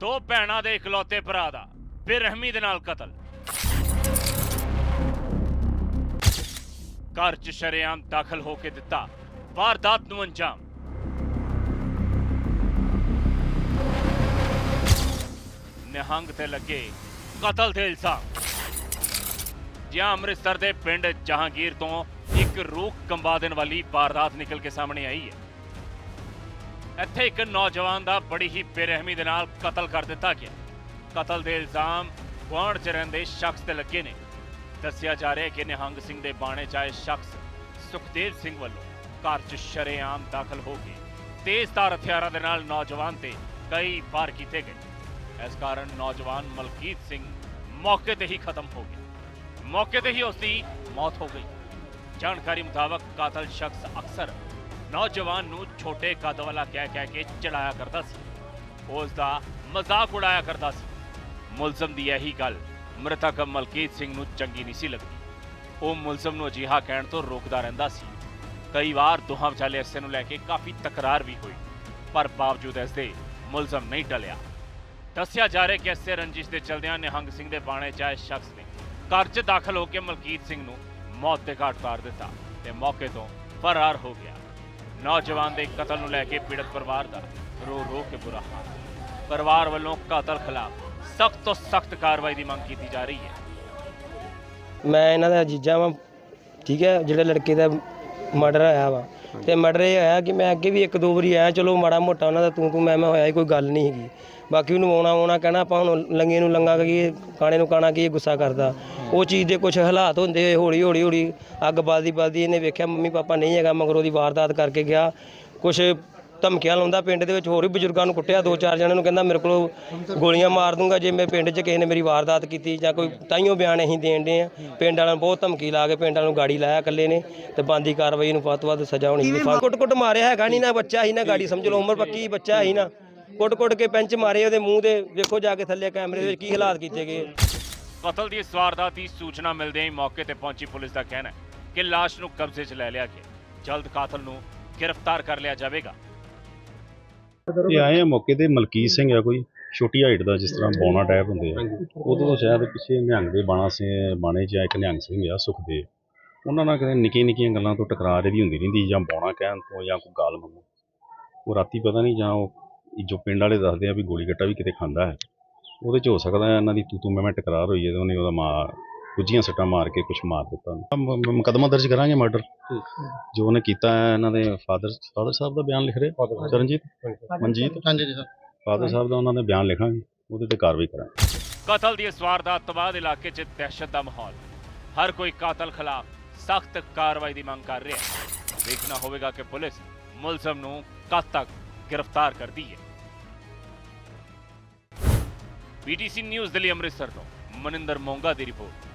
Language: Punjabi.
ਦੋ ਭੈਣਾਂ ਦੇ ਇਕਲੌਤੇ ਭਰਾ ਦਾ, ਬੇਰਹਿਮੀ ਦੇ ਨਾਲ ਕਤਲ। ਘਰ 'ਚ ਸ਼ਰੇਆਮ ਦਾਖਲ ਹੋ ਕੇ ਦਿੱਤਾ, ਵਾਰਦਾਤ ਨੂੰ ਅੰਜਾਮ। ਨਿਹੰਗ ਤੇ ਲੱਗੇ ਕਤਲ ਦੇ ਇਲਜ਼ਾਮ। ਜਿਹਾਂ ਅੰਮ੍ਰਿਤਸਰ ਦੇ ਪਿੰਡ ਜਹਾਂਗੀਰ ਤੋਂ ਇੱਕ ਰੂਹ ਕੰਬਾ ਦੇਣ ਵਾਲੀ ਵਾਰਦਾਤ ਨਿਕਲ ਕੇ ਸਾਹਮਣੇ ਆਈ ਹੈ। ਇੱਥੇ ਇੱਕ ਨੌਜਵਾਨ ਦਾ ਬੜੀ ਹੀ ਬੇਰਹਿਮੀ ਦੇ ਨਾਲ ਕਤਲ ਕਰ ਦਿੱਤਾ ਗਿਆ। ਕਤਲ ਦੇ ਇਲਜ਼ਾਮ ਗੁਆਂਢ 'ਚ ਰਹਿੰਦੇ ਸ਼ਖਸ ਤੇ ਲੱਗੇ ਨੇ। ਦੱਸਿਆ ਜਾ ਰਿਹਾ ਕਿ ਨਿਹੰਗ ਸਿੰਘ ਦੇ ਬਾਣੇ 'ਚ ਆਏ ਸ਼ਖਸ ਸੁਖਦੇਵ ਸਿੰਘ ਵੱਲੋਂ ਘਰ 'ਚ ਸ਼ਰੇਆਮ ਦਾਖਲ ਹੋ ਕੇ ਤੇਜ਼ਧਾਰ ਹਥਿਆਰਾਂ ਦੇ ਨਾਲ ਨੌਜਵਾਨ ਤੇ ਕਈ ਵਾਰ ਕੀਤੇ ਗਏ। ਇਸ ਕਾਰਨ ਨੌਜਵਾਨ ਮਲਕੀਤ ਸਿੰਘ ਮੌਕੇ ਤੇ ਹੀ ਖਤਮ ਹੋ ਗਿਆ। ਮੌਕੇ ਤੇ ਹੀ ਉਸ ਦੀ ਮੌਤ ਹੋ ਗਈ। ਜਾਣਕਾਰੀ ਮੁਤਾਬਕ ਕਾਤਲ ਸ਼ਖਸ ਅਕਸਰ ਨੌਜਵਾਨ ਨੂੰ ਛੋਟੇ ਕੱਦ ਵਾਲਾ ਕਹਿ ਕਹਿ ਕੇ ਚੜਾਇਆ ਕਰਦਾ ਸੀ। ਉਸ ਦਾ ਮਜ਼ਾਕ ਉਡਾਇਆ ਕਰਦਾ ਸੀ। ਮੁਲਜ਼ਮ ਦੀ ਇਹੀ ਗੱਲ ਮ੍ਰਿਤਕ ਮਲਕੀਤ ਸਿੰਘ ਨੂੰ ਚੰਗੀ ਨਹੀਂ ਸੀ ਲੱਗਦੀ। ਉਹ ਮੁਲਜ਼ਮ ਨੂੰ ਅਜਿਹਾ ਕਹਿਣ ਤੋਂ ਰੋਕਦਾ ਰਹਿੰਦਾ ਸੀ। ਕਈ ਵਾਰ ਦੋਹਾਂ ਵਿਚਾਲੇ ਇਸੇ ਨੂੰ ਲੈ ਕੇ ਕਾਫੀ ਤਕਰਾਰ ਵੀ ਹੋਈ, ਪਰ ਬਾਵਜੂਦ ਇਸ ਦੇ ਮੁਲਜ਼ਮ ਨਹੀਂ ਟਲਿਆ। ਦੱਸਿਆ ਜਾ ਰਿਹਾ ਕਿ ਇਸੇ ਰੰਜਿਸ਼ ਦੇ ਚਲਦਿਆਂ ਨਿਹੰਗ ਸਿੰਘ ਦੇ ਬਾਣੇ 'ਚ ਆਏ ਸ਼ਖਸ ਨੇ ਘਰ 'ਚ ਦਾਖਲ ਹੋ ਕੇ ਮਲਕੀਤ ਸਿੰਘ ਨੂੰ ਮੌਤ ਦੇ ਘਾਟ ਉਤਾਰ ਦਿੱਤਾ ਤੇ ਮੌਕੇ ਤੋਂ ਫਰਾਰ ਹੋ ਗਿਆ। ਨੌਜਵਾਨ ਦੇ ਕਤਲ ਨੂੰ ਲੈ ਕੇ ਪੀੜਤ ਪਰਿਵਾਰ ਦਾ ਰੋ ਰੋ ਕੇ ਬੁਰਾ ਹਾਲ। ਪਰਿਵਾਰ ਵੱਲੋਂ ਕਾਤਲ ਖਿਲਾਫ ਸਖਤ ਤੋਂ ਸਖਤ ਕਾਰਵਾਈ ਦੀ ਮੰਗ ਕੀਤੀ ਜਾ ਰਹੀ ਹੈ। ਮੈਂ ਇਹਨਾਂ ਦਾ ਜੀਜਾ ਵਾਂ, ਠੀਕ ਹੈ, ਜਿਹੜੇ ਲੜਕੇ ਦਾ ਮਰਡਰ ਹੋਇਆ ਵਾ। ਤੇ ਮਰਡਰ ਇਹ ਹੋਇਆ ਕਿ ਮੈਂ ਅੱਗੇ ਵੀ ਇੱਕ ਦੋ ਵਾਰੀ ਆਇਆ, ਚਲੋ ਮਾੜਾ ਮੋਟਾ ਉਹਨਾਂ ਦਾ ਤੂੰ ਤੂੰ ਮੈਂ ਮੈਂ ਹੋਇਆ ਕੋਈ ਗੱਲ ਨਹੀਂ ਹੈਗੀ। ਬਾਕੀ ਉਹਨੂੰ ਆਉਣਾ ਆਉਣਾ ਕਹਿਣਾ, ਆਪਾਂ ਹੁਣ ਲੰਗੇ ਨੂੰ ਲੰਗਾ ਕਹੀਏ ਕਾਣੇ ਨੂੰ ਕਾਣਾ ਕਹੀਏ ਗੁੱਸਾ ਕਰਦਾ। ਉਹ ਚੀਜ਼ ਦੇ ਕੁਝ ਹਾਲਾਤ ਹੁੰਦੇ ਹੋਏ ਹੌਲੀ ਹੌਲੀ ਹੌਲੀ ਅੱਗ ਬਲਦੀ ਬਲਦੀ ਇਹਨੇ ਵੇਖਿਆ ਮੰਮੀ ਪਾਪਾ ਨਹੀਂ ਹੈਗਾ ਮਗਰੋਂ ਦੀ ਵਾਰਦਾਤ ਕਰਕੇ ਗਿਆ। ਕੁਝ ਧਮਕੀਆਂ ਲਾਉਂਦਾ ਪਿੰਡ ਦੇ ਵਿੱਚ ਹੋਰ ਵੀ ਬਜ਼ੁਰਗਾਂ ਨੂੰ ਕੁੱਟਿਆ ਦੋ ਚਾਰ ਜਣਿਆਂ ਨੂੰ ਕਹਿੰਦਾ ਮੇਰੇ ਕੋਲ ਗੋਲੀਆਂ ਮਾਰ ਦੂੰਗਾ ਜੇ ਮੇਰੇ ਪਿੰਡ 'ਚ ਕਿਸੇ ਨੇ ਮੇਰੀ ਵਾਰਦਾਤ ਕੀਤੀ ਜਾਂ ਕੋਈ ਤਾਈਓ ਬਿਆਨ ਅਸੀਂ ਦੇਣ ਦੇ ਆ। ਪਿੰਡ ਵਾਲਿਆਂ ਨੂੰ ਬਹੁਤ ਧਮਕੀ ਲਾ ਕੇ ਪਿੰਡ ਵਾਲਿਆਂ ਨੂੰ ਗਾੜੀ ਲਾਇਆ ਇਕੱਲੇ ਨੇ ਤੇ ਬੰਦੀ ਕਾਰਵਾਈ ਨੂੰ ਵੱਧ ਤੋਂ ਵੱਧ ਸਜ਼ਾ ਹੋਣੀ ਚਾਹੀਦੀ ਕੁੱਟ ਕੁੱਟ ਮਾਰਿਆ ਹੈਗਾ ਨਹੀਂ ਨਾ ਬੱਚਾ ਹੀ ਨਾ ਗਾੜੀ ਸਮਝ ਲਓ ਉਮਰ ਪੱਕੀ ਬੱਚਾ ਹੀ ਨਾ। ਕੁੱਟ ਕੁੱਟ ਕੇ ਪੈਂਚ ਮਾਰੇ ਉਹਦੇ ਮੂੰਹ ਦੇ ਵੇਖੋ ਜਾ ਕੇ ਥੱਲੇ ਕੈਮਰੇ ਦੇ ਵਿੱਚ ਕੀ ਹਾਲਾਤ ਕੀਤੇ ਗਏ। ਕਤਲ ਦੀ ਇਸ ਦੀ ਸੂਚਨਾ ਮਿਲਦਿਆਂ ਹੀ ਮੌਕੇ ਤੇ ਪਹੁੰਚੀ ਪੁਲਿਸ ਦਾ ਕਹਿਣਾ ਹੈ ਕਿ ਲਾਸ਼ ਨੂੰ ਕਬਜ਼ੇ 'ਚ ਲੈ ਲਿਆ ਗਿਆ। ਜਲਦ ਕਾਤਲ ਨੂੰ ਗ੍ਰਿਫਤਾਰ ਕਰ ਲਿਆ ਜਾਵੇਗਾ। ਇਹ ਆਏ ਆ ਮੌਕੇ ਤੇ ਮਲਕੀਤ ਸਿੰਘ ਆ ਕੋਈ, ਛੋਟੀ ਹਾਈਟ ਦਾ ਜਿਸ ਤਰ੍ਹਾਂ ਬੌਣਾ ਟਾਈਪ ਹੁੰਦੇ ਆ। ਉਦੋਂ ਸ਼ਾਇਦ ਪਿੱਛੇ ਨਿਹੰਗ ਦੇ ਬਾਣਾ ਸੇ ਬਾਣੇ 'ਚ ਆ ਇੱਕ ਨਿਹੰਗ ਸਿੰਘ ਆ, ਸੁਖਦੇਵ। ਉਹਨਾਂ ਨਾਲ ਕਦੇ ਨਿੱਕੀਆਂ ਨਿੱਕੀਆਂ ਗੱਲਾਂ ਤੋਂ ਟਕਰਾਅ ਰਹੀ ਹੁੰਦੀ ਰਹਿੰਦੀ, ਜਾਂ ਬੌਣਾ ਕਹਿਣ ਤੋਂ ਜਾਂ ਕੋਈ ਗਾਲ ਮੰਨੋ ਉਹ ਰਾਤੀ ਪਤਾ ਨਹੀਂ ਜਾਂ ਉਹ ਜੋ ਪਿੰਡ ਵਾਲੇ ਦੱਸਦੇ ਆ ਵੀ ਗੋਲੀ ਗੱਟਾ ਵੀ ਕਿਤੇ ਖਾਂਦਾ ਹੈ। ਉਹਦੇ 'ਚ ਹੋ ਸਕਦਾ ਹੈ ਇਹਨਾਂ ਦੀ ਤੂੰ ਤੂੰ ਮੈਂ ਮੈਂ ਟਕਰਾਰ ਹੋਈ ਹੈ ਤੇ ਉਹਨੇ ਉਹਦਾ ਮਾਰ ਗੁੱਜੀਆਂ ਸੱਟਾਂ ਮਾਰ ਕੇ ਕੁਝ ਮਾਰ ਦਿੱਤਾ। ਮ- ਮ- ਮੁਕੱਦਮਾ ਦਰਜ ਕਰਾਂਗੇ ਮਰਡਰ। ਜੋ ਉਹਨੇ ਕੀਤਾ ਹੈ ਇਹਨਾਂ ਦੇ ਫਾਦਰ ਫਾਦਰ ਸਾਹਿਬ ਦਾ ਬਿਆਨ ਲਿਖ ਰਹੇ? ਚਰਨਜੀਤ? ਮਨਜੀਤ? ਹਾਂਜੀ ਜੀ ਸਰ। ਫਾਦਰ ਸਾਹਿਬ ਦਾ ਉਹਨਾਂ ਦੇ ਬਿਆਨ ਲਿਖਾਂਗੇ ਉਹਦੇ ਤੇ ਕਾਰਵਾਈ ਕਰਾਂਗੇ। ਕਤਲ ਦੀ ਇਸ ਵਾਰਦਾਤ ਤੋਂ ਬਾਅਦ ਇਲਾਕੇ 'ਚ ਦਹਿਸ਼ਤ ਦਾ ਮਾਹੌਲ। ਹਰ ਕੋਈ ਕਾਤਲ ਖਿਲਾਫ ਸਖਤ ਕਾਰਵਾਈ ਦੀ ਮੰਗ ਕਰ ਰਿਹਾ ਹੈ। ਵੇਖਣਾ ਹੋਵੇਗਾ ਕਿ ਪੁਲਿਸ ਮੁਲਜ਼ਮ ਨੂੰ ਕਦ ਤੱਕ ਗ੍ਰਿਫਤਾਰ ਕਰਦੀ ਹੈ। ਬੀਟੀਸੀ ਨਿਊਜ਼ ਦਿੱਲੀ ਅੰਮ੍ਰਿਤਸਰ ਤੋਂ ਮਨਿੰਦਰ ਮੋਂਗਾ ਦੀ ਰਿਪੋਰਟ।